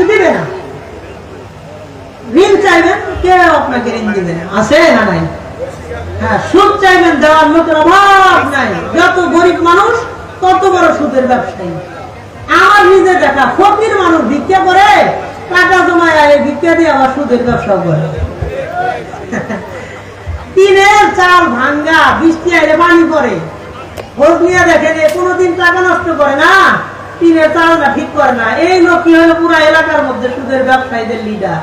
কিন্তু দিবে না? ঋণ চাইবেন? কেউ আপনাকে ঋণ দিবে? না আছে না নাই? হ্যাঁ সুদ চাইবেন, দেওয়ার লোকের অভাব নাই। যত গরিব মানুষ, তত বড় সুদের ব্যবসায়ী। আমার নিজে দেখা, ফকির মানুষ ভিক্ষা করে, টাকা জমায় এই ভিক্ষা দিয়ে আবার সুদের ব্যবসা করে। টিনের চাল ভাঙ্গা, বৃষ্টি আইলে পানি পড়ে। খোঁজ নিয়ে দেখেন কোনোদিন টাকা নষ্ট করে না? টিনের চালটা ঠিক করে না। এই লোক কি হলো? পুরো এলাকার মধ্যে সুদের ব্যবসায়ীদের লিডার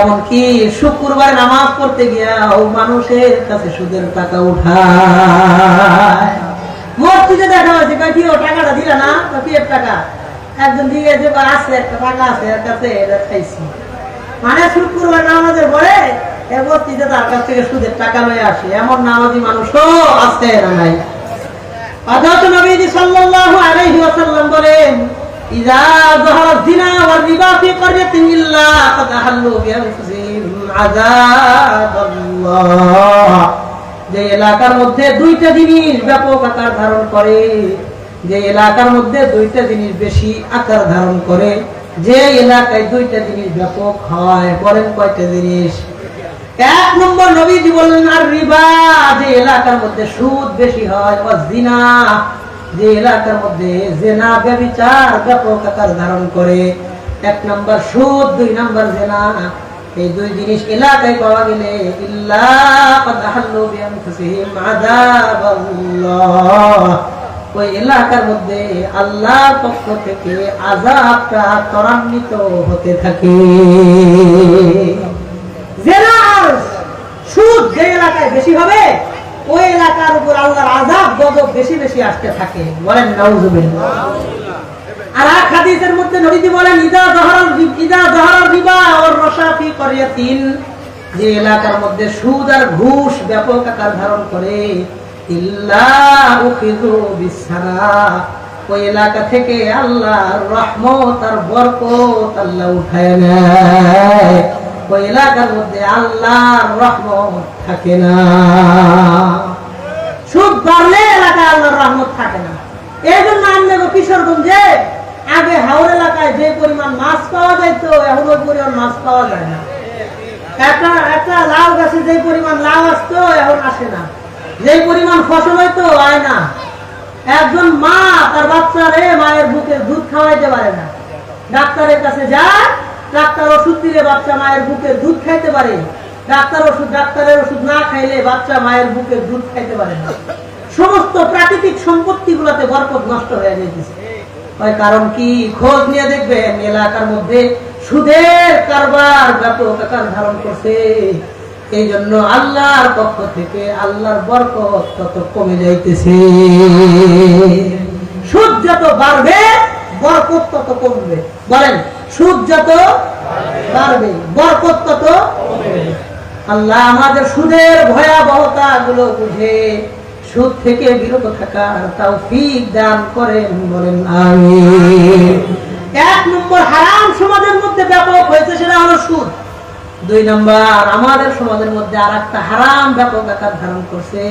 এমনকি শুক্রবার নামাজ পড়তে গিয়া ও মানুষের কাছে সুদের টাকা উঠায়। মসজিদে দেখা হয়েছে, কয়, কি ও টাকাটা দিলা না? তো কি টাকা? একজন দিয়ে যে আছে, একটা টাকা আছে, এর কাছে, এটা খাইছি। মানে শুক্রবার নামাজের পরে এ মসজিদে তার কাছ থেকে সুদের টাকা লয়ে আসে। এমন নামাজি মানুষও আছে না নাই। অথচ নবীজি সাল্লাল্লাহু আলাইহি ওয়াসাল্লাম বলেন, ইযা যাহারা যিনা ওয়ার রিবা ফি ক্বরিয়াতিন ইল্লা ক্বাদ আহাল্লু বিআনফুসিহিম আযাবাল্লাহ। যে এলাকার মধ্যে দুইটা জিনিস ব্যাপক আকার ধারণ করে, যে এলাকার মধ্যে দুইটা জিনিস বেশি আকার ধারণ করে, যে এলাকায় দুইটা জিনিস ব্যাপক হয়, বলেন কয়টা জিনিস? এক নম্বর নবীজি বললেন, আর রিবা যে এলাকার মধ্যে সুদ বেশি হয় বা জিনা যে এলাকার মধ্যে জেনা ব্যবচার ব্যাপক আকার ধারণ করে, এক নম্বর সুদ, দুই নম্বর জেনা, এই দুই জিনিস এলাকায় পাওয়া গেলে ওই এলাকার মধ্যে আল্লাহ পক্ষ থেকে আজাবটা ত্বরান্বিত হতে থাকে। সুদ যে এলাকায় বেশি হবে, ওই এলাকার উপর আল্লাহর আযাব গজব বেশি বেশি আসতে থাকে। বলেন আর এক হাদিসের মধ্যে বলেন, ইদা দহরাল ইদা দহরাল রিবা ক্বরিয়াতিন যে এলাকার মধ্যে সুদ আর ঘুষ ব্যাপক আকার ধারণ করে। ইল্লা বিসারা ওই এলাকা থেকে আল্লাহর রহমত আর বরকত আল্লাহ উঠায় নেয়। ওই এলাকার মধ্যে আল্লাহর রহমত থাকে না। সুদ বাড়লে এলাকায় আল্লাহর রহমত থাকে না। এই জন্য আমি কিশোরগঞ্জে আগে হাওড় এলাকায় যে পরিমাণ মাছ পাওয়া যেত এখন ওই পরিমাণ মাছ পাওয়া যায় না। একটা একটা লাউ গাছে যে পরিমাণ লাউ আসতো, এখন আসে না। যে পরিমাণ ফসল হইতো হয় না। একজন মা তার বাচ্চারে মায়ের বুকে দুধ খাওয়াইতে পারে না। ডাক্তারের কাছে যায় ডাক্তার ওষুধ দিলে বাচ্চা মায়ের বুকের দুধ খাইতে পারে। ডাক্তার ওষুধ, ডাক্তারের ওষুধ না খাইলে বাচ্চা মায়ের বুকের দুধ খাইতে পারে না। সমস্ত প্রাকৃতিক সম্পত্তি গুলাতে বরকত নষ্ট হয়ে যেতেছে কারণ কি? খোঁজ নিয়ে দেখবেন, এলাকার মধ্যে সুদের কারবার ব্যাপক আকার ধারণ করছে। এই জন্য আল্লাহর পক্ষ থেকে আল্লাহর বরকত তত কমে যাইতেছে। সুদ যত বাড়বে বরকত তত কমবে। বলেন, সুদ যত বাড়বে, বরকত তত আল্লাহ আমাদের সুদের ভয়াবহতা গুলো বুঝে, সুদ থেকে বিরত থাকার তাও ফিক দান করেন বলেন আমি এক নম্বর হারাম সমাজের মধ্যে ব্যাপক হয়েছে, সেটা হলো সুদ। দুই নম্বর, আমাদের সমাজের মধ্যে আর একটা হারাম ব্যাপক আকার ধারণ করছে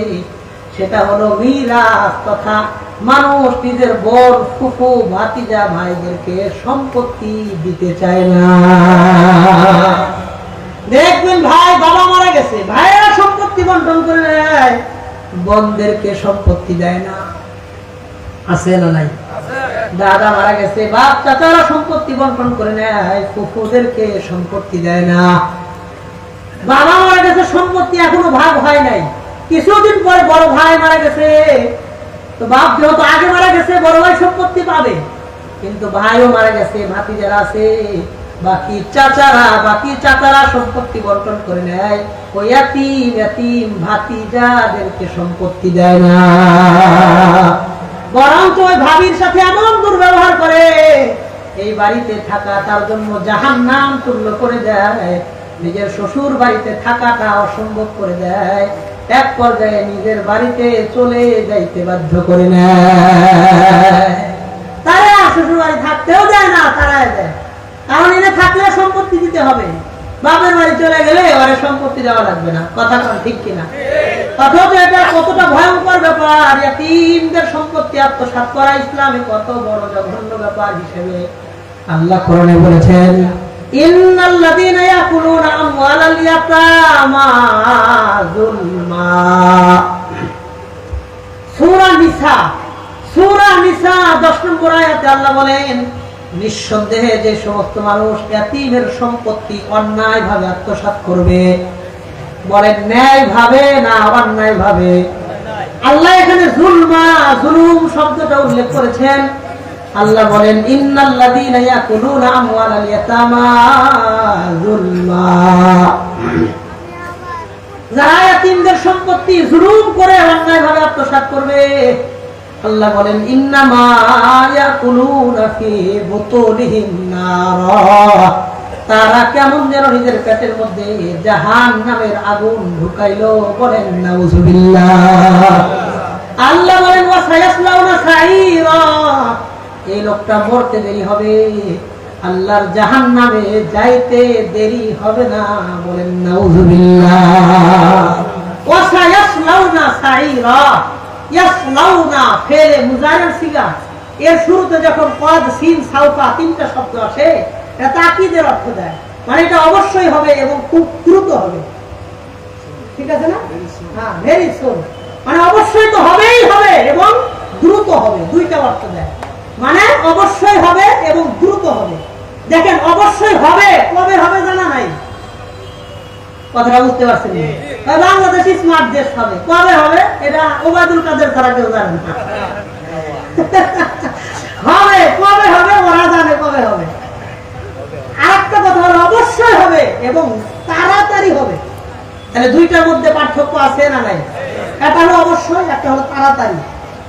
সেটা হলো মিরাজ তথা মানুষ নিজের বড় ফুফু, ভাতিজা, ভাইদেরকে সম্পত্তি দিতে চায় না। দেখবেন ভাই, বাবা মারা গেছে, ভাইয়েরা সম্পত্তি বন্টন করে নেয়, বোনদেরকে সম্পত্তি দেয় না। আছে না নাই? দাদা মারা গেছে, বাপ, চাচারা সম্পত্তি বন্টন করে নেয়, ফুফুদেরকে সম্পত্তি দেয় না। বাবা মারা গেছে, সম্পত্তি এখনও ভাগ হয় নাই। কিছুদিন পরে বড় ভাই মারা গেছে। তো বাপ যেহেতু আগে মারা গেছে, বড় ভাই সম্পত্তি পাবে। কিন্তু ভাইও মারা গেছে ভাতি যারা আছে। বাকি চাচারা বাকি চাচারা সম্পত্তি বন্টন করে নেয়। ওই এতিম এতিম ভাতিজাদেরকে সম্পত্তি দেয় না। বরঞ্চ ওই ভাবির সাথে এমন দুর্ব্যবহার করে, এই বাড়িতে থাকা তার জন্য জাহান নাম তুল্য করে দেয়। নিজের শ্বশুর বাড়িতে থাকাটা অসম্ভব করে দেয়। এক পর্যায়ে নিজের বাড়িতে চলে যাইতে বাধ্য করে নেয়। তারা শ্বশুর বাড়ি থাকতেও দেয় না দেয়। কারণ এনে থাকলে সম্পত্তি দিতে হবে। বাপের বাড়ি চলে গেলে ওরে সম্পত্তি দেওয়া লাগবে না। কথা কোন ঠিক কিনা? অথচ এটা কতটা ভয়ঙ্কর ব্যাপার। তিনদের সম্পত্তি আত্মসাৎ করা ইসলামে কত বড় জঘন্য ব্যাপার হিসেবে আল্লাহ কোরআনে বলেছেন ইন্নাল্লাযীনা ইয়াকুলুনা আমওয়ালাল ইয়াতামা যুলমা। সূরা নিসা সূরা নিসা 10 নম্বর আয়াতে আল্লাহ বলেন, নিঃসন্দেহে যে সমস্ত মানুষ এতিমের সম্পত্তি অন্যায়ভাবে আত্মসাৎ করবে। বলেন ন্যায় ভাবে না অন্যায় ভাবে আল্লাহ এখানে জুলমা জুলুম শব্দটা উল্লেখ করেছেন। আল্লাহ বলেন সম্পত্তি জুলুম করে করবে, আল্লাহ বলেন তারা কেমন যেন নিজের পেটের মধ্যে জাহান নামের আগুন ঢুকাইলো, বলেন, নাউজুবিল্লাহ। আল্লাহ বলেন এই লোকটা মরতে দেরি হবে। আল্লাহর জাহান নামে যাইতে দেরি হবে না। বলেন এর শুরুতে যখন সিন তিনটা শব্দ আসে এটা তাকিদের অর্থ দেয়। মানে এটা অবশ্যই হবে এবং খুব দ্রুত হবে। ঠিক আছে না? হ্যাঁ ভেরি সুন মানে অবশ্যই তো হবেই হবে এবং দ্রুত হবে। দুইটা অর্থ দেয়। মানে অবশ্যই হবে এবং দ্রুত হবে। দেখেন অবশ্যই হবে কবে হবে জানা নাই। কথাটা বুঝতে পারছেন বাংলাদেশ স্মার্ট দেশ হবে। কবে হবে? এটা ওবায়দুল কাদের ছাড়া কেউ জানে না। হবে কবে হবে? ওরা জানে কবে হবে। আরেকটা কথা হলো অবশ্যই হবে এবং তাড়াতাড়ি হবে। তাহলে দুইটার মধ্যে পার্থক্য আছে না নাই? একটা হলো অবশ্যই একটা হলো তাড়াতাড়ি।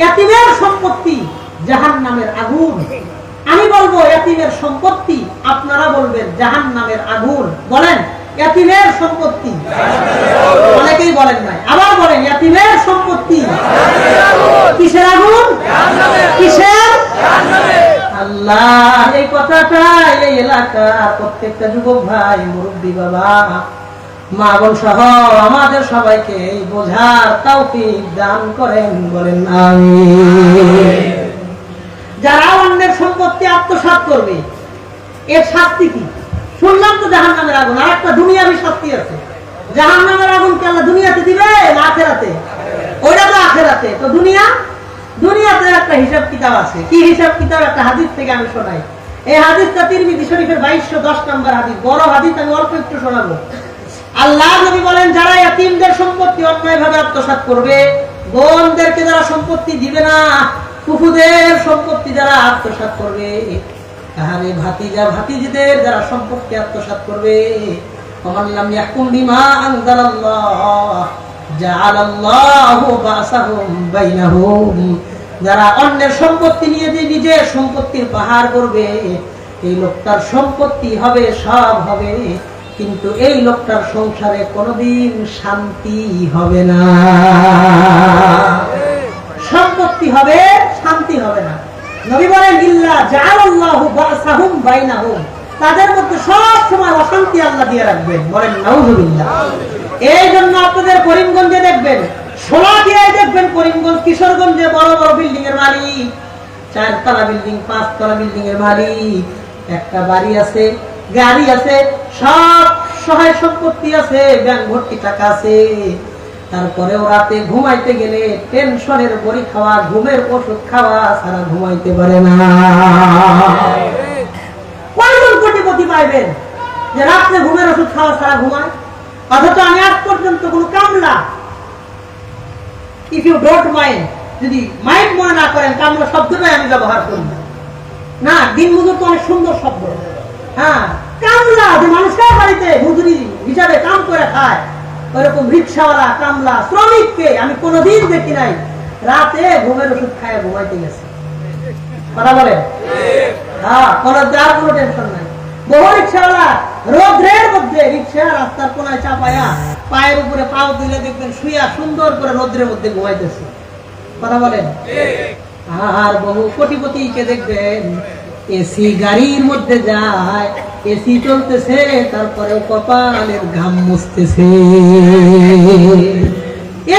ইয়াতিমের সম্পত্তি জাহান্নামের আগুন। আমি বলব ইয়াতিমের সম্পত্তি, আপনারা বলবেন, জাহান্নামের আগুন। বলেন ইয়াতিমের সম্পত্তি? অনেকেই বলেন নাই। আবার বলেন ইয়াতিমের সম্পত্তি? কিসের আগুন? কিসের? আল্লাহ, এই কথাটা এই এলাকার প্রত্যেকটা যুবক ভাই, মুরব্বী বাবা মা সহ আমাদের সবাইকে বোঝার তৌফিক দান করেন, বলেন আমি যারা অন্যের সম্পত্তি আত্মসাৎ করবে, এর শাস্তি কি? শুনলাম তো জাহান নামের আগুন আর একটা দুনিয়াবি শাস্তি আছে। জাহান নামের আগুন কে আল্লাহ দুনিয়াতে দিবে না আখেরাতে? ওইটা তো আখেরাতে। তো দুনিয়া? দুনিয়াতে একটা হিসাব কিতাব আছে। কি হিসাব কিতাব? একটা হাদিস থেকে আমি শোনাই। এই হাদিসটা তিরমিজি শরীফের বাইশশো দশ নম্বর হাদিস। বড় হাদিস, আমি অল্প একটু শোনাবো। আল্লাহ নবী বলেন, যারা ইয়াতিমদের সম্পত্তি অন্যায়ভাবে আত্মসাৎ করবে বোনদেরকে যারা সম্পত্তি দিবে না ফুফুদের সম্পত্তি যারা আত্মসাৎ করবে তাহলে ভাতিজা ভাতিজিদের যারা সম্পত্তি আত্মসাৎ করবে যারা অন্যের সম্পত্তি নিয়ে যে নিজের সম্পত্তির পাহাড় করবে, এই লোকটার সম্পত্তি হবে, সব হবে। কিন্তু এই লোকটার সংসারে কোনোদিন শান্তি হবে না। সম্পত্তি হবে, শান্তি হবে না। রাখবেন। বলেন এই জন্য আপনাদের করিমগঞ্জে দেখবেন দেখবেন, করিমগঞ্জ কিশোরগঞ্জে বড় বড় বিল্ডিং এর চারতলা বিল্ডিং, পাঁচতলা বিল্ডিং এর মালিক। একটা বাড়ি আছে গাড়ি আছে, সব সহায় সম্পত্তি আছে, ব্যাংক ভর্তি টাকা আছে। তারপরেও রাতে ঘুমাইতে গেলে টেনশনের বড়ি খাওয়া, ঘুমের ওষুধ খাওয়া সারা ঘুমাইতে পারে না। কয়জন কোটিপতি পাইবেন যে রাত্রে ঘুমের ওষুধ খাওয়া সারা ঘুমায়? অথচ আমি আজ পর্যন্ত কোনো কামলা ইফ ইউ ডোন্ট মাইন্ড যদি মাইন্ড মনে না করেন, কামলা শব্দটাই আমি ব্যবহার করি না। না দিন মজুর তো অনেক সুন্দর শব্দ। হ্যাঁ কামলা যে মানুষের বাড়িতে মজুরি হিসাবে কাম করে খায়। ওইরকম রিক্সাওয়ালা কামলা শ্রমিককে আমি কোনোদিন দেখি নাই। রাতে ঘুমের ওষুধ খায় ঘুমাইতে গেছে। কথা বলে? হ্যাঁ কোনো যার কোনো টেনশন নাই। বহু রিক্সাওয়ালা রোদ্রের মধ্যে রিক্সা রাস্তার কোনায় চাপায়া পায়ের উপরে পাও দিলে দেখবেন শুয়া সুন্দর করে রোদ্রের মধ্যে ঘুমাইতেছে। কথা বলেন আর বহু কোটিপতিকে দেখবেন। এসি গাড়ির মধ্যে যায়, এসি চলতেছে তারপরে কপালের ঘাম মুছতেছে।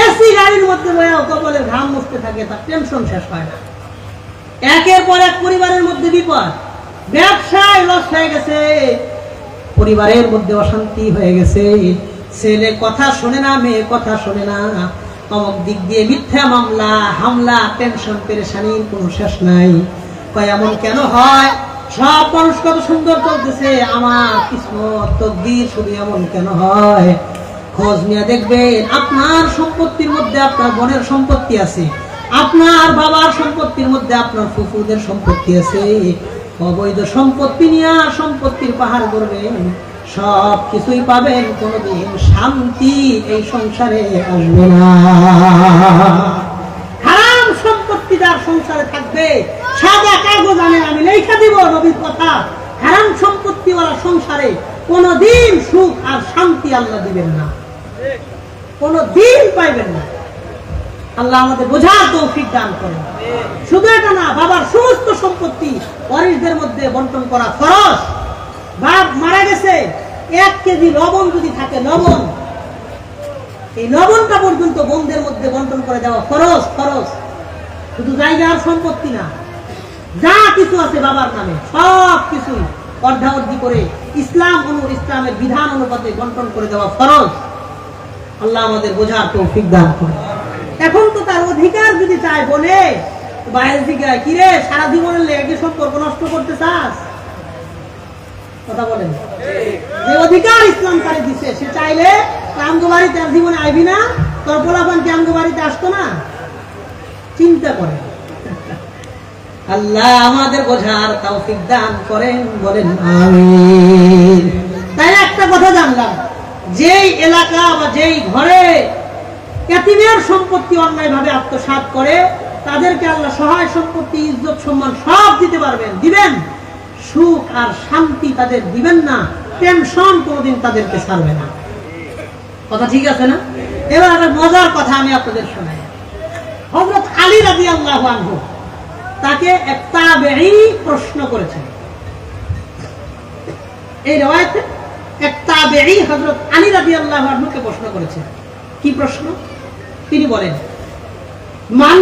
এসি গাড়ির মধ্যে কপালের ঘাম মুছতে থাকে তার টেনশন শেষ হয় না। একের পর এক পরিবারের মধ্যে বিপদ। ব্যবসায় লস হয়ে গেছে। পরিবারের মধ্যে অশান্তি হয়ে গেছে। ছেলে কথা শোনে না, মেয়ে কথা শোনে না। অমুক দিক দিয়ে মিথ্যা মামলা, হামলা, টেনশন, পেরেশানির কোনো শেষ নাই। এমন কেন হয়? সব মানুষ কত সুন্দর চলতেছে, আমার কিসমত তকদির শুধু এমন কেন হয়? খোঁজ নিয়ে দেখবেন, আপনার সম্পত্তির মধ্যে আপনার বোনের সম্পত্তি আছে, আপনার বাবার সম্পত্তির মধ্যে আপনার ফুফুদের সম্পত্তি আছে। অবৈধ সম্পত্তি নিয়ে সম্পত্তির পাহাড় করবেন সব কিছুই পাবেন, কোনোদিন শান্তি এই সংসারে আসবে না। হারাম সম্পত্তি যার সংসারে থাকবে সাদা আমি লেখা দিব নবীর কথা। হারাম সম্পত্তিওয়ালা সংসারে কোনোদিন সুখ আর শান্তি আল্লাহ দিবেন না। কোনো দিন পাইবেন না। আল্লাহ আমাদের বোঝার তৌফিক দান করেন। শুধু এটা না, বাবার সমস্ত সম্পত্তি ওয়ারিসদের মধ্যে বন্টন করা ফরজ। বাপ মারা গেছে, এক কেজি লবণ যদি থাকে, লবণ। এই লবণটা পর্যন্ত বোনদের মধ্যে বন্টন করে দেওয়া ফরজ ফরজ। শুধু জায়গার সম্পত্তি না যা কিছু আছে বাবার নামে, সব কিছুই অর্ধাবর্ধি করে ইসলাম অনু ইসলামের বিধান অনুপাতে বন্টন করে দেওয়া ফরজ। আল্লাহ আমাদের বোঝার তৌফিক দান করে এখন তো তার অধিকার যদি চায় বলে বাইরের দিকে কিরে, সারা জীবনের লেগে সম্পর্ক নষ্ট করতে চাস কথা বলেন। যে অধিকার ইসলাম তারে দিছে, সে চাইলে আমগো বাড়িতে জীবনে আইবি না, তোর পোলাপান কি আমগো বাড়িতে আসতো না? চিন্তা করে আল্লাহ আমাদের বোঝার তৌফিক দান করেন, বলেন আমিন। তাই একটা কথা জানলাম, যেই এলাকা বা যেই ঘরে ক্যাতিমের সম্পত্তি অন্যায়ভাবে আত্মসাৎ করে, তাদেরকে আল্লাহ সহায় সম্পত্তি, ইজ্জত সম্মান সব দিতে পারবেন, দিবেন? সুখ আর শান্তি তাদের দিবেন না, টেনশন কোনোদিন তাদেরকে ছাড়বে না। কথা ঠিক আছে না? এবার একটা মজার কথা আমি আপনাদের শোনাই। হজরত আলী রাজি আল্লাহ আনহু তাকে এক তাবেঈ প্রশ্ন করেছেন। এই রেওয়ায়তে এক তাবেঈ হযরত আলী রাদিয়াল্লাহু আনহুকে প্রশ্ন করেছেন। কি প্রশ্ন? তিনি বলেন, মান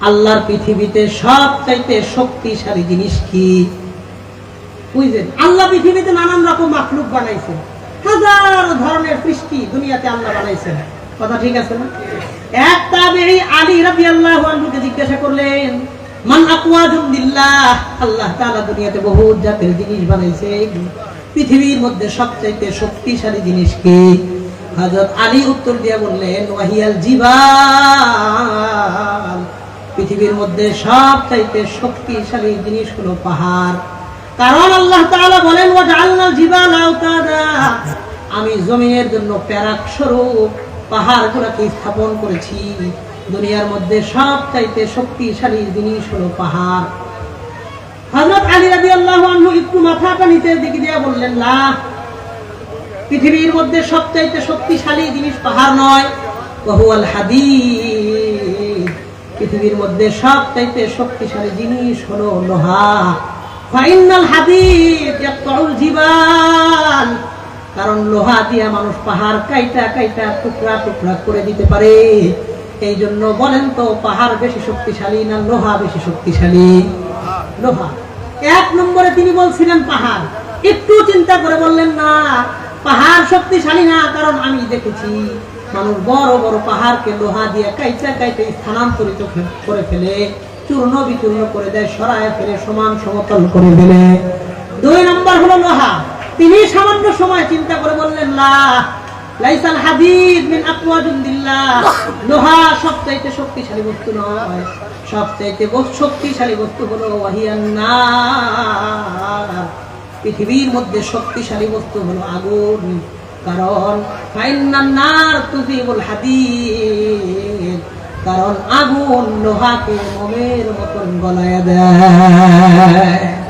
আল্লাহর পৃথিবীতে সবচাইতে শক্তিশালী জিনিস কি? বুঝলেন? আল্লাহ পৃথিবীতে নানান রকম মাখলুক বানাইছেন। হাজার ধরনের সৃষ্টি দুনিয়াতে আল্লাহ বানাইছেন। কথা ঠিক আছে না? এক আলী রাদিয়াল্লাহু আনহুকে জিজ্ঞাসা করলেন, মান আকওয়া জুন্দিল্লাহ আল্লাহ তাআলা দুনিয়াতে জাতের জিনিস বানাইছে পৃথিবীর মধ্যে সবচাইতে শক্তিশালী জিনিস কি? হযরত আলী উত্তর দিয়ে বললেন, ওয়াহিয়াল জিবাল। পৃথিবীর মধ্যে সবচাইতে শক্তিশালী জিনিস হলো পাহাড়। কারণ আল্লাহ তাআলা বলেন, ওয়া জাআলনাল জিবালা আওতাদা আমি জমিনের জন্য প্যারাক স্বরূপ পাহাড়গুলোকে স্থাপন করেছি? দুনিয়ার মধ্যে সব চাইতে শক্তিশালী জিনিস হলো পাহাড়। হযরত আলী রাদিয়াল্লাহু আনহু একটু মাথাটা নিচের দিকে দিয়ে বললেন পৃথিবীর মধ্যে সবচাইতে শক্তিশালী জিনিস পাহাড় নয়। হাদিদ, পৃথিবীর মধ্যে শক্তিশালী জিনিস হলো লোহা। ফাইনাল হাদিদ জিবাল। কারণ লোহা দিয়া মানুষ পাহাড় কাইটা কাইটা টুকরা টুকরা করে দিতে পারে। এই জন্য বলেন তো, পাহাড় বেশি শক্তিশালী না লোহা বেশি শক্তিশালী? লোহা। এক নম্বরে তিনি বলছিলেন পাহাড়। একটু চিন্তা করে বললেন, না, পাহাড় শক্তিশালী না, কারণ আমি দেখেছি মানুষ বড় বড় পাহাড়কে লোহা দিয়ে কাইটা কাইটা স্থানান্তরিত করে ফেলে, চূর্ণ বিচূর্ণ করে দেয়, সরায় ফেলে, সমান সমতল করে ফেলে। দুই নম্বর হলো লোহা। তিনি সামান্য সময় চিন্তা করে বললেন লাইসাল হাদিদ মিন লোহা সবচাইতে শক্তিশালী বস্তু নয়, সবচাইতে শক্তিশালী বস্তু হলো ওয়াহিয়ান নার। পৃথিবীর মধ্যে শক্তিশালী বস্তু হলো আগুন, কারণ ফাইন্নান নার তুজিবুল হাদিদ, কারণ আগুন লোহাকে মোমের মতন গলায় দেয়।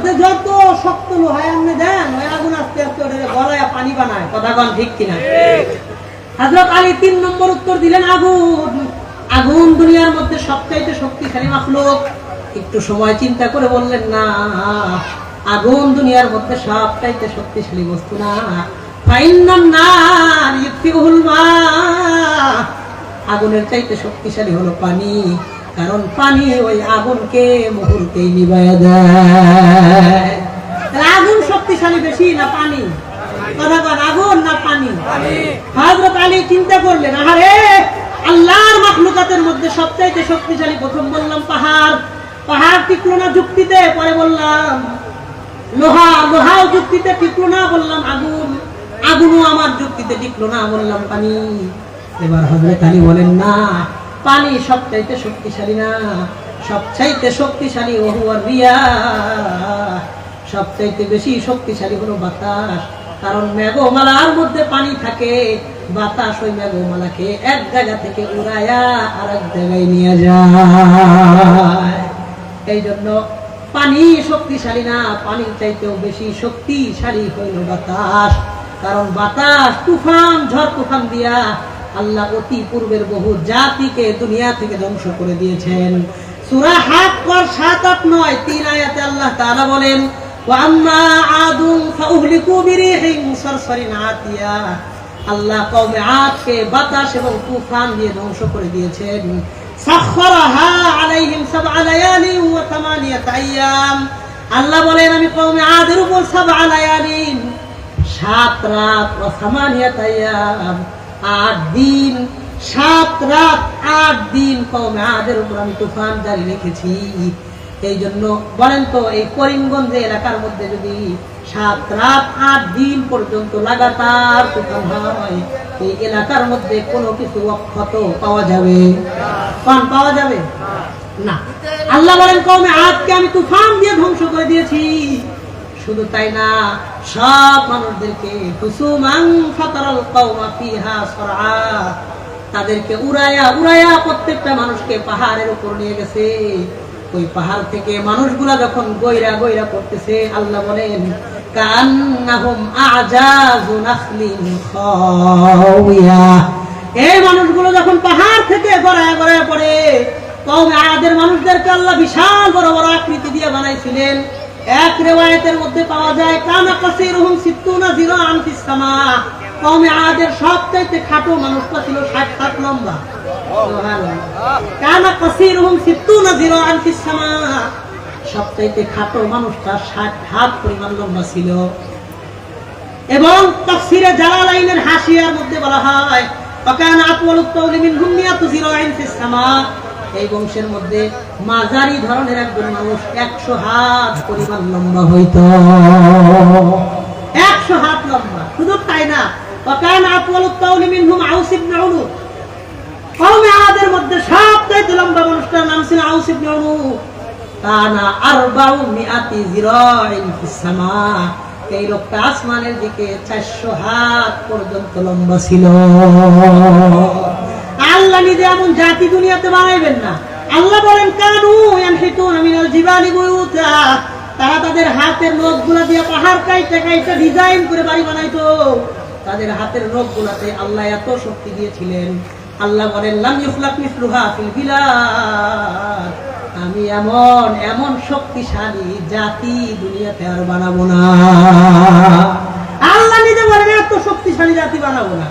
মধ্যে যত শক্ত লোহায় আপনি দেন, ওই আগুন আস্তে আস্তে ওটা গলায় পানি বানায়, কথা কন ঠিক কিনা? হাজরত আলী তিন নম্বর উত্তর দিলেন, আগুন আগুন দুনিয়ার মধ্যে সবচাইতে শক্তিশালী মাখলুক। একটু সময় চিন্তা করে বললেন, না, আগুন দুনিয়ার মধ্যে সবচাইতে শক্তিশালী বস্তু না। আগুনের চাইতে শক্তিশালী হলো পানি। কারণ পানি ওই আগুনকে মুহূর্তেই নিবাইয়া দেয়। আগুন শক্তিশালী বেশি না পানি? কথা কন আগুন না পানি? হযরত আলী চিন্তা করলেন আরে আল্লাহর মাখলুকাতের মধ্যে সবচাইতে শক্তিশালী প্রথম বললাম পাহাড়। পাহাড় টিকলো না যুক্তিতে পরে বললাম লোহা। লোহাও যুক্তিতে টিকলো না বললাম আগুন। আগুনও আমার যুক্তিতে টিকলো না বললাম পানি। এবার হজরত আলী বলেন না পানি সবচাইতে শক্তিশালী না, সবচাইতে শক্তিশালী ওহুয়ার রিয়া। সবচাইতে বেশি শক্তিশালী হলো বাতাস, কারণ মেঘমালার মধ্যে পানি থাকে, বাতাস ওই মেঘমালাকে এক জায়গা থেকে উড়ায়া আর এক জায়গায় নিয়ে যায়। এই জন্য পানি শক্তিশালী না পানির চাইতেও বেশি শক্তিশালী হইল বাতাস, কারণ বাতাস তুফান, ঝড় তুফান দিয়া আল্লাহ অতি পূর্বের বহু জাতিকে দুনিয়া থেকে ধ্বংস করে দিয়েছেন। সূরা হাত পর সাত, আট, নয়, তিন আয়াতে আল্লাহ তাআলা বলেন আল্লাহ কওমে আদকে বাতাস এবং তুফান দিয়ে ধ্বংস করে দিয়েছেন। আল্লাহ বলেন, আমি কওমে আদের উপর সাবআ লায়ালিন, সাত রাত ও সামানিয়াত আইয়াম। আট দিন, সাত রাত, আট দিন কমে আদের উপর আমি তুফান জারি রেখেছি। এই জন্য বলেন তো, এই করিমগঞ্জ এলাকার মধ্যে যদি সাত রাত, আট দিন পর্যন্ত লাগাতার তুফান হয়, এই এলাকার মধ্যে কোনো কিছু অক্ষত পাওয়া যাবে? পান পাওয়া যাবে? না। আল্লাহ বলেন কমে আজকে আমি তুফান দিয়ে ধ্বংস করে দিয়েছি। শুধু তাই না সব মানুষদেরকে তাদেরকে প্রত্যেকটা মানুষকে পাহাড়ের উপর নিয়ে গেছে। ওই পাহাড় থেকে মানুষগুলা যখন গইরা গইরা করতেছে আল্লাহ বলেন মানুষগুলো যখন পাহাড় থেকে গড়ায় গড়ায় পড়ে, কওমে আদের মানুষদেরকে আল্লাহ বিশাল বড় বড় আকৃতি দিয়ে বানাইছিলেন। এক রেওয়ায়েতের মধ্যে পাওয়া যায়, কানা কাসিরুহুম সিত্তুনা জিরাআন ফিস সামা। কওমে আদের সবচাইতে খাটো মানুষটা ছিল 60 হাত লম্বা কানা কাসিরুহুম সিত্তুনা জিরাআন ফিস সামা। সবচাইতে খাটো মানুষটা 60 হাত পরিমাণ লম্বা ছিল। এবং তাফসিরে জালালাইনের হাসিয়ার মধ্যে বলা হয় ফাকানা আতওয়ালুত তাওলি মিনহুম মিয়াতু জিরাইন ফিস সামা। এই বংশের মধ্যে মাঝারি ধরনের একজন মানুষ একশো হাত পরিমাণ লম্বা হইত। একশো হাত লম্বা। শুধু তাই না আসমানের দিকে 400 হাত পর্যন্ত লম্বা ছিল। আল্লাহ নিজে এমন জাতি দুনিয়াতে বানাইবেন না। আল্লাহ বলেন, কানু মিনাল জিবালি বুয়ুতা। তারা তাদের হাতের নখগুলা দিয়ে পাহাড় কাইতে কাইতে ডিজাইন করে বাড়ি বানাইতো। তাদের হাতের নখগুলাতে আল্লাহ এত শক্তি দিয়েছিলেন। আল্লাহ বলেন আমি এমন এমন শক্তিশালী জাতি দুনিয়াতে আর বানাবো না। আল্লাহ নিজে বলেন, এত শক্তিশালী জাতি বানাবো না।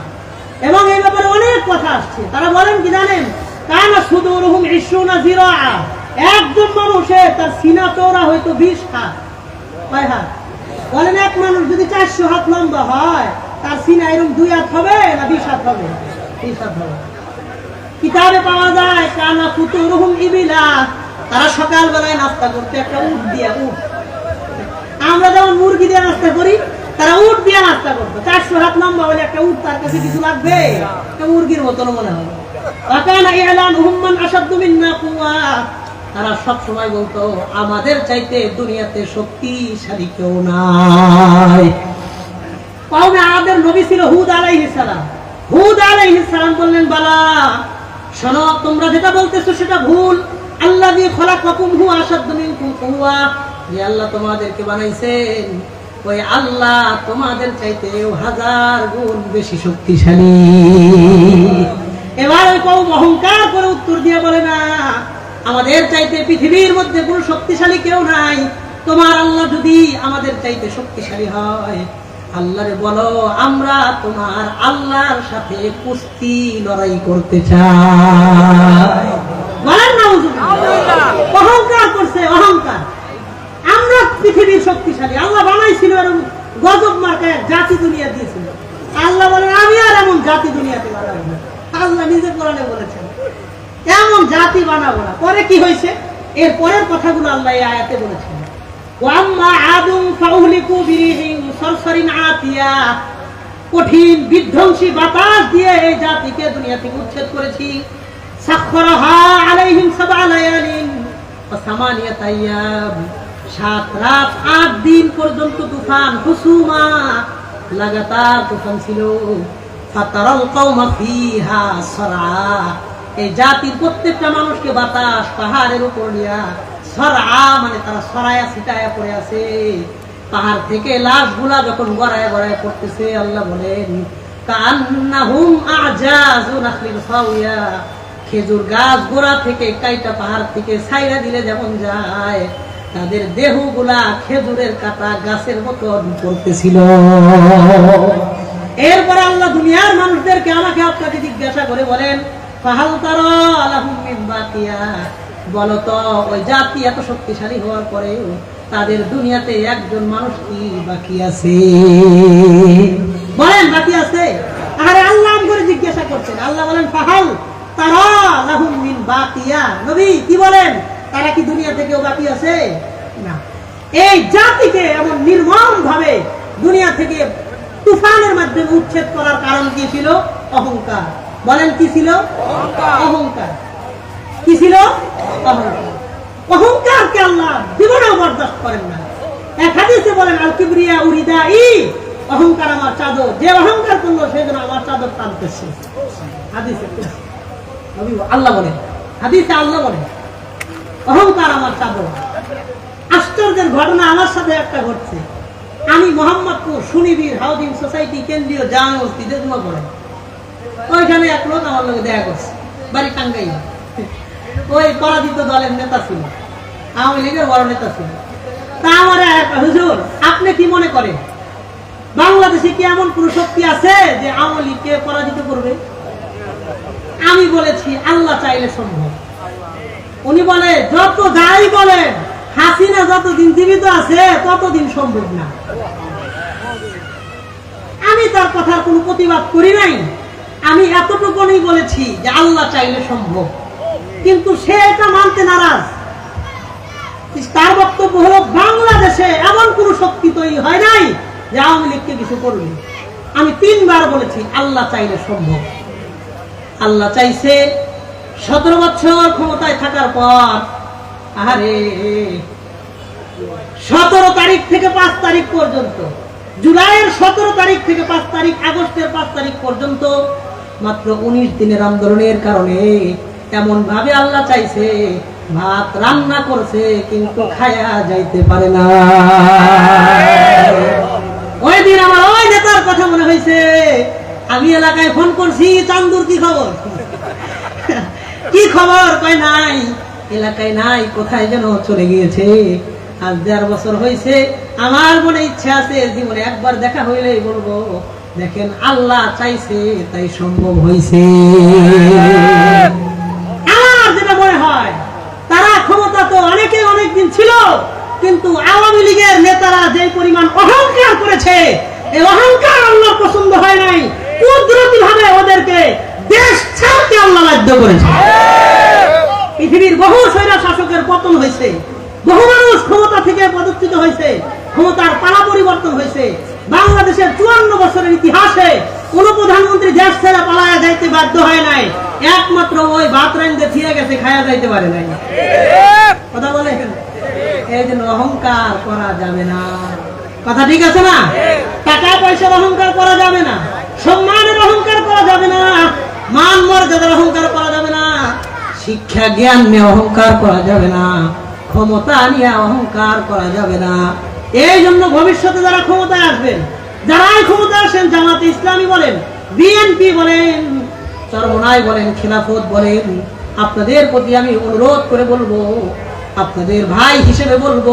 এবং এই ব্যাপারে অনেক কথা আসছে। তারা বলেন কি জানেন? কানা সুদুরহুম ইসুনা জিরা একজন মানুষের তার সিনা হয়তো বিশ হাত, কয় হাত? বলেন এক মানুষ যদি চারশো হাত লম্বা হয়, তার সিনা এরকম দুই হাত হবে না বিশ হাত হবে? বিশ হাত হবে। কিতাবে পাওয়া যায়, কানা ফুতুরহুম ইবিলা। তারা সকাল বেলায় নাস্তা করতে একটা উট দিয়ে উঠ আমরা যেমন মুরগি দিয়ে নাস্তা করি তারা দিয়ে নাস্তা করতো। চারশো হাত লম্বা হলে একটা তার কাছে কিছু লাগবে? মুরগির মতন মনে হবে তারা সব সময় বলতো, আমাদের চাইতে দুনিয়াতে শক্তিশালী কেউ নাই। কওমে আদের নবী ছিল হুদ আলাইহিস সালাম। হুদ আলাইহিস সালাম বললেন, বালা, শোনো, তোমরা যেটা বলতেছো সেটা ভুল। আল্লাহ দিয়ে খোলা ককুম হু কুওয়া। যে আল্লাহ তোমাদেরকে বানাইছেন। ওই আল্লাহ তোমাদের চাইতেও হাজার গুণ বেশি শক্তিশালী। এবার ওই কম অহংকার করে উত্তর দিয়ে বলে না আমাদের চাইতে পৃথিবীর মধ্যে কোনো শক্তিশালী কেউ নাই। তোমার আল্লাহ যদি আমাদের চাইতে শক্তিশালী হয় আল্লাহরে বলো আমরা তোমার আল্লাহর সাথে কুস্তি লড়াই করতে চাই। বলেন না অহংকার করছে অহংকার। আমরা পৃথিবীর শক্তিশালী। আল্লাহ বানাইছিল এরকম গজব মার্কা জাতি দুনিয়া দিয়েছিল। আল্লাহ বলেন, আমি আর এমন জাতি দুনিয়াতে বানাবো আল্লাহ নিজে কোরআনে বলেছেন, এমন জাতি বানাবো না। পরে কি হয়েছে? এর পরের কথাগুলো আল্লাহ এই আয়াতে বলেছেন। ওয়াম্মা আদুম ফাউহলিকু বিরিহিন সরসরিন আতিয়া। কঠিন, বিধ্বংসী বাতাস দিয়ে এই জাতিকে দুনিয়া থেকে উচ্ছেদ করেছি। সাক্ষরহা আলাইহিম সাবআ লায়ালিন ওয়া সামানিয়াত আইয়াম সাত রাত, আট দিন পর্যন্ত তুফান, হুসুমা লাগাতার তুফান ছিল। এই জাতির প্রত্যেকটা মানুষকে বাতাস, পাহাড়ের উপর নিয়া সরআ মানে তারা সরায়া ছিটায়া পড়ে আছে। পাহাড় থেকে লাশগুলা যখন গড়ায় গড়ায় পড়তেছে, আল্লাহ বলেন খেজুর গাছ গোড়া থেকে কাইটা পাহাড় থেকে সাইরা দিলে যেমন যায়। তাদের দেহগুলা খেজুরের কাটা গাছের মতন পড়তেছিল এরপরে আল্লাহ দুনিয়ার মানুষদেরকে আমাকে আপনাকে জিজ্ঞাসা করে বলেন, ফাহাল তারা বাকিয়া? বলো ওই জাতি এত শক্তিশালী হওয়ার পরেও তাদের দুনিয়াতে একজন মানুষ কি বাকি আছে? বলেন, বাকি আছে? আরে আল্লাহ করে জিজ্ঞাসা করছেন। আল্লাহ বলেন, ফাহাল তারা লাহুম বাকিয়া? নবী কি বলেন? তারা কি দুনিয়া থেকেও বাকি আছে? না। এই জাতিকে এমন নির্মম ভাবে দুনিয়া থেকে তুফানের মাধ্যমে উচ্ছেদ করার কারণ কি ছিল? অহংকার। বলেন কি ছিল? অহংকার। কি ছিল? অহংকার। অহংকারকে আল্লাহ জীবনেও বরদাস্ত করেন না। এক হাদিসে বলেন আল কিবরিয়া উরিদা ই অহংকার আমার চাদর। যে অহংকার করল সেই জন্য আমার চাদর টানতেছে। হাদিসে আল্লাহ বলেন। হাদিসে আল্লাহ বলেন। অহংকার আমার চাদর। আশ্চর্যের ঘটনা আমার সাথে একটা ঘটছে। আমি মোহাম্মদপুর সুনিবির হাউজিং সোসাইটি কেন্দ্রীয় জামা মসজিদে জমা পড়ে ওইখানে এক লোক আমার লোক দেখা করছে। বাড়ি টাঙ্গাইয়া ওই পরাজিত দলের নেতা ছিল। আওয়ামী লীগের বড় নেতা ছিল। তা আমার হুজুর, আপনি কি মনে করেন? বাংলাদেশে কি এমন কোন শক্তি আছে যে আওয়ামী লীগকে পরাজিত করবে? আমি বলেছি, আল্লাহ চাইলে সম্ভব। উনি বলে, যত যাই বলেন হাসিনা যতদিন জীবিত আছে, ততদিন সম্ভব না। আমি তার কথার কোনো প্রতিবাদ করি নাই। আমি এতটুকুনই বলেছি যে আল্লাহ চাইলে সম্ভব। কিন্তু সে এটা মানতে নারাজ। তার বক্তব্য হলো, বাংলাদেশে এমন কোন শক্তি তৈরি হয় নাই যে আওয়ামী লীগকে কিছু করবে আমি তিনবার বলেছি, আল্লাহ চাইলে সম্ভব। আল্লাহ চাইছে সতেরো বছর ক্ষমতায় থাকার পর আরে সতেরো তারিখ থেকে পাঁচ তারিখ পর্যন্ত, জুলাইয়ের সতেরো তারিখ থেকে পাঁচ তারিখ, আগস্টের পাঁচ তারিখ পর্যন্ত মাত্র উনিশ দিনের আন্দোলনের কারণে এমন ভাবে আল্লাহ চাইছে, ভাত রান্না করছে, কিন্তু খায়া যাইতে পারে না। ওই দিন আমার ওই নেতার কথা মনে হয়েছে, আমি এলাকায় ফোন করছি, চান্দুর কি খবর? কি খবর? কয় নাই? এলাকায় নাই, কোথায় যেন চলে গিয়েছে? আজ দেড় বছর হয়েছে, আমার মনে ইচ্ছা আছে, জীবনে একবার দেখা বলব, দেখেন আল্লাহ চাইছে, তাই সম্ভব হয়েছে আমার যেটা মনে হয়, তারা ক্ষমতা তো অনেকে অনেকদিন ছিল, কিন্তু আওয়ামী লীগের নেতারা যে পরিমাণ অহংকার করেছে, এই অহংকার আল্লাহ পছন্দ হয় নাই। কুদরতি ভাবে ওদেরকে দেশ ছাড়তে আল্লাহ বাধ্য করেছে। পৃথিবীর বহু স্বৈরা শাসকের পতন হয়েছে। বহু মানুষ ক্ষমতা থেকে পদচ্যুত হয়েছে। ক্ষমতার পালা পরিবর্তন হয়েছে। বাংলাদেশের চুয়ান্ন বছরের ইতিহাসে কোন প্রধানমন্ত্রী দেশ ছেড়ে পালায়া যাইতে বাধ্য হয় নাই। একমাত্র ওই ভাত রাইন্দে ফিরে গেছে, খায়া যাইতে পারে নাই। কথা বলে এই জন্য অহংকার করা যাবে না। কথা ঠিক আছে না? টাকা পয়সার অহংকার করা যাবে না। সম্মানের অহংকার করা করা যাবে না। মান মর্যাদার অহংকার করা যাবে না। শিক্ষা জ্ঞান নিয়ে অহংকার করা যাবে না। ক্ষমতা নিয়ে অহংকার করা যাবে না। এই জন্য ভবিষ্যতে যারা ক্ষমতায় আসবেন, যারাই ক্ষমতায় আসেন, জামাতে ইসলামী বলেন, বিএনপি বলেন চরমনাই বলেন, খেলাফত বলেন, আপনাদের প্রতি আমি অনুরোধ করে বলব, আপনাদের ভাই হিসেবে বলব,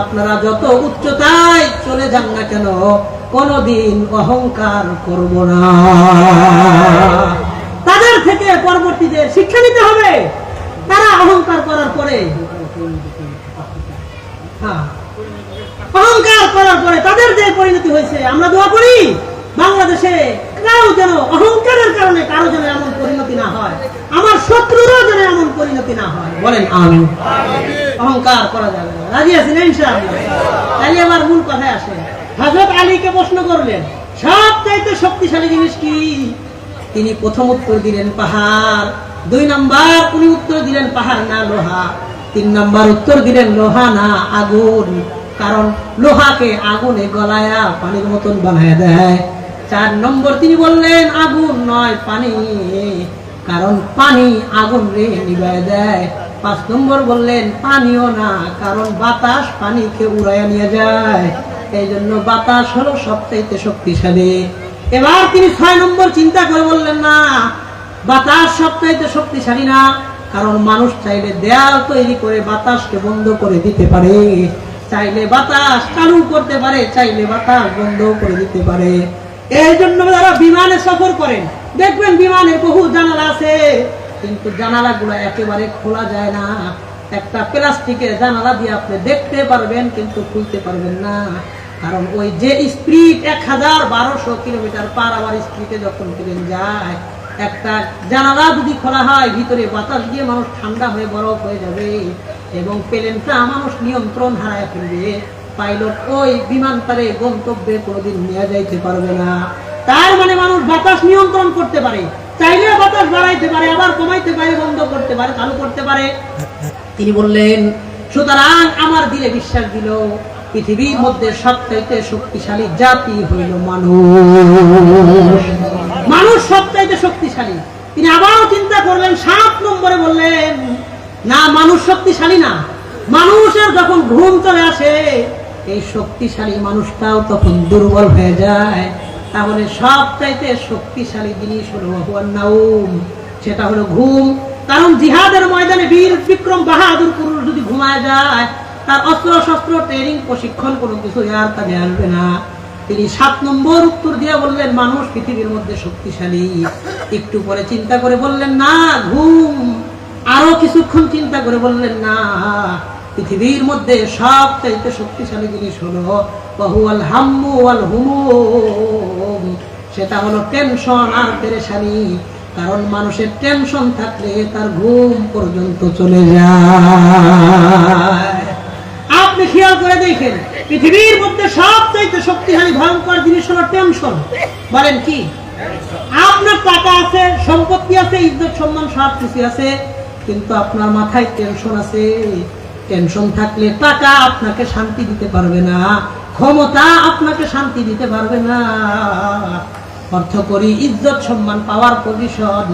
আপনারা যত উচ্চতায় চলে যান না কেন, কোনদিন অহংকার করব না। তাদের থেকে পরবর্তীতে শিক্ষা নিতে হবে, তারা অহংকার করার পরে হ্যাঁ অহংকার করার পরে তাদের যে পরিণতি হয়েছে, আমরা দোয়া করি, বাংলাদেশে কারও যেন অহংকারের কারণে কারও যেন এমন পরিণতি না হয়, আমার শত্রুরও যেন এমন পরিণতি না হয়। বলেন আমি অহংকার করা যাবে রাজি আছেন, ইনশাআল্লাহ? তাহলে আমার মূল কথায় আসে হযরত আলীকে প্রশ্ন করলেন সব চাইতে শক্তিশালী জিনিস কি? তিনি প্রথম উত্তর দিলেন পাহাড়। দুই নাম্বার, উনি উত্তর দিলেন পাহাড় না লোহা। তিন নাম্বার, উত্তর দিলেন লোহা না আগুন। কারণ লোহাকে আগুনে গলায়া পানির মতন বানায় দেয়। চার নম্বর, তিনি বললেন, আগুন নয়, পানি। কারণ পানি আগুন রে নিবায় দেয়। পাঁচ নম্বর বললেন, পানিও না, কারণ বাতাস পানিকে উড়াইয়া নিয়ে যায়। এই জন্য বাতাস হলো সবচাইতে শক্তিশালী। এবার তিনি ছয় নম্বর চিন্তা করে বললেন, না, বাতাস সবচাইতে শক্তিশালী না। কারণ মানুষ চাইলে দেয়াল তৈরি করে বাতাসকে বন্ধ করে দিতে পারে। চাইলে বাতাস চালু করতে পারে, চাইলে বাতাস বন্ধ করে দিতে পারে। এই জন্য যারা বিমানে সফর করেন, দেখবেন বিমানে বহু জানালা আছে, কিন্তু জানালা গুলো একেবারে খোলা যায় না। একটা প্লাস্টিকের জানালা দিয়ে আপনি দেখতে পারবেন, কিন্তু খুলতে পারবেন না। কারণ ওই যে স্পিড এক হাজার বারোশো কিলোমিটার পার আওয়ার স্পিডে যখন ট্রেন যায় একটা জানালা যদি খোলা হয় ভিতরে বাতাস দিয়ে মানুষ ঠান্ডা হয়ে বরফ হয়ে যাবে এবং প্লেনটা মানুষ নিয়ন্ত্রণ হারায় ফেলবে। পাইলট ওই বিমান তারে গন্তব্যে কোনোদিন নিয়ে যাইতে পারবে না। তার মানে মানুষ বাতাস নিয়ন্ত্রণ করতে পারে। চাইলে বাতাস বাড়াইতে পারে আবার কমাইতে পারে বন্ধ করতে পারে চালু করতে পারে। তিনি বললেন সুতরাং আমার দিলে বিশ্বাস দিল। পৃথিবীর মধ্যে সবচাইতে শক্তিশালী জাতি হইল মানুষ। মানুষ সবচাইতে শক্তিশালী। তিনি আবারও চিন্তা করলেন, সাত নম্বরে বললেন, না, মানুষ শক্তিশালী না। মানুষের যখন ঘুম চলে আসে, এই শক্তিশালী মানুষটাও তখন দুর্বল হয়ে যায়। তাহলে সবচাইতে শক্তিশালী জিনিস হলো নাউম। সেটা হলো ঘুম। কারণ জিহাদের ময়দানে বীর বিক্রম বাহাদুর পুরুষ যদি ঘুমায় যায় তার অস্ত্র শস্ত্র ট্রেনিং প্রশিক্ষণ, কোনো কিছু আর কাজে আসবে না। তিনি সাত নম্বর উত্তর দিয়ে বললেন, মানুষ পৃথিবীর মধ্যে শক্তিশালী। একটু পরে চিন্তা করে বললেন, না, ঘুম। আরও কিছুক্ষণ চিন্তা করে বললেন, না, পৃথিবীর মধ্যে সব চাইতে শক্তিশালী জিনিস হলো বহুয়াল হাম্মু ওয়াল হুমুম। সেটা হলো টেনশন আর পেরেশানি। কারণ মানুষের টেনশন থাকলে তার ঘুম পর্যন্ত চলে যায়। আপনি খেয়াল করে দেখেন, পৃথিবীর মধ্যে সবচাইতে শক্তিশালী, ভয়ঙ্কর জিনিস হলো টেনশন। বলেন কি? আপনার টাকা আছে, সম্পত্তি আছে, ইজ্জত, সম্মান সব কিছু আছে, কিন্তু আপনার মাথায় টেনশন আছে। টেনশন থাকলে টাকা আপনাকে শান্তি দিতে পারবে না, ক্ষমতা আপনাকে শান্তি দিতে পারবে না। অর্থ করি ইজ্জত, সম্মান পাওয়ার পজিশন